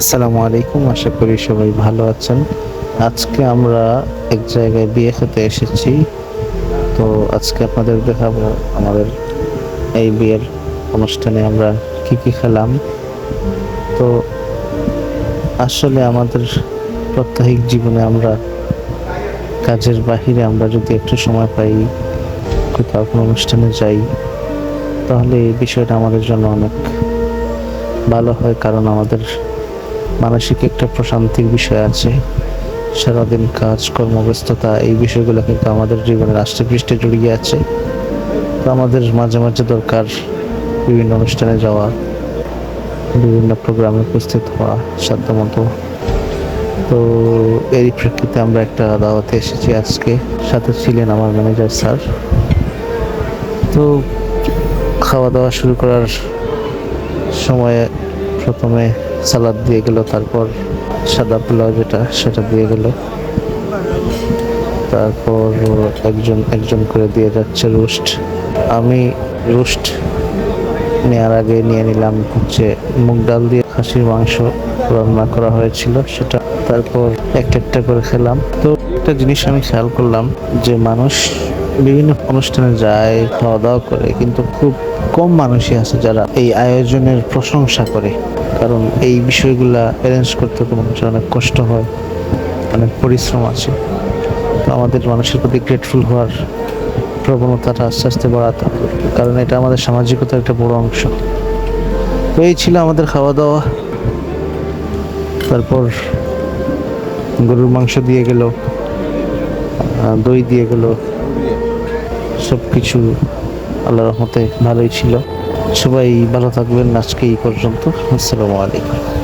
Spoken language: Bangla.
আসসালামু আলাইকুম, আশা করি সবাই ভালো আছেন। আজকে আমরা এক জায়গায় বিয়ে খেতে এসেছি। তো আজকে আপনাদের দেখাবো আমাদের এই বিয়ের অনুষ্ঠানে আমরা কি কি খেলাম। তো আসলে আমাদের প্রত্যাহিক জীবনে আমরা কাজের বাহিরে আমরা যদি একটু সময় পাই, কোথাও কোনো অনুষ্ঠানে যাই, তাহলে এই বিষয়টা আমাদের জন্য অনেক ভালো হয়, কারণ আমাদের মানসিক একটা প্রশান্তির বিষয় আছে। সারাদিন কাজ, কর্মব্যস্ততা, এই বিষয়গুলো কিন্তু আমাদের জীবনের আষ্টে পৃষ্ঠে জড়িয়ে আছে। তো আমাদের মাঝে মাঝে দরকার বিভিন্ন অনুষ্ঠানে যাওয়া, বিভিন্ন প্রোগ্রামে উপস্থিত হওয়া সাধ্যমতো। তো এরই প্রেক্ষিতে আমরা একটা দাওয়াতে এসেছি আজকে। সাথে ছিলেন আমার ম্যানেজার স্যার। তো খাওয়া দাওয়া শুরু করার সময়ে প্রথমে সালাদ দিয়ে গেল, তারপর সাদা পোলাও যেটা, সেটা দিয়ে গেল। তারপর একজন একজন করে দিয়ে যাচ্ছে রোস্ট। আমি রোস্ট নেওয়ার আগে নিয়ে নিলাম হচ্ছে মুগ ডাল দিয়ে খাসির মাংস রান্না করা হয়েছিল, সেটা তারপর একটা একটা করে খেলাম। তো একটা জিনিস আমি খেয়াল করলাম যে মানুষ বিভিন্ন অনুষ্ঠানে যায় খাওয়া দাওয়া করে, কিন্তু খুব কম মানুষই আছে যারা এই আয়োজনের প্রশংসা করে। কারণ এই বিষয়গুলা অ্যারেঞ্জ করতে তো মানুষের অনেক কষ্ট হয়, অনেক পরিশ্রম আছে। আমাদের মানুষের প্রতি গ্রেটফুল হওয়ার প্রবণতাটা আস্তে আস্তে বাড়াতে হবে, কারণ এটা আমাদের সামাজিকতার একটা বড় অংশ। তো এই ছিল আমাদের খাওয়া দাওয়া তারপর গরুর মাংস দিয়ে গেল দই দিয়ে গেল সব কিছু আল্লাহ রহমতে ভালোই ছিল। সবাই ভালো থাকবেন আজকে এই পর্যন্ত। আসসালামু আলাইকুম।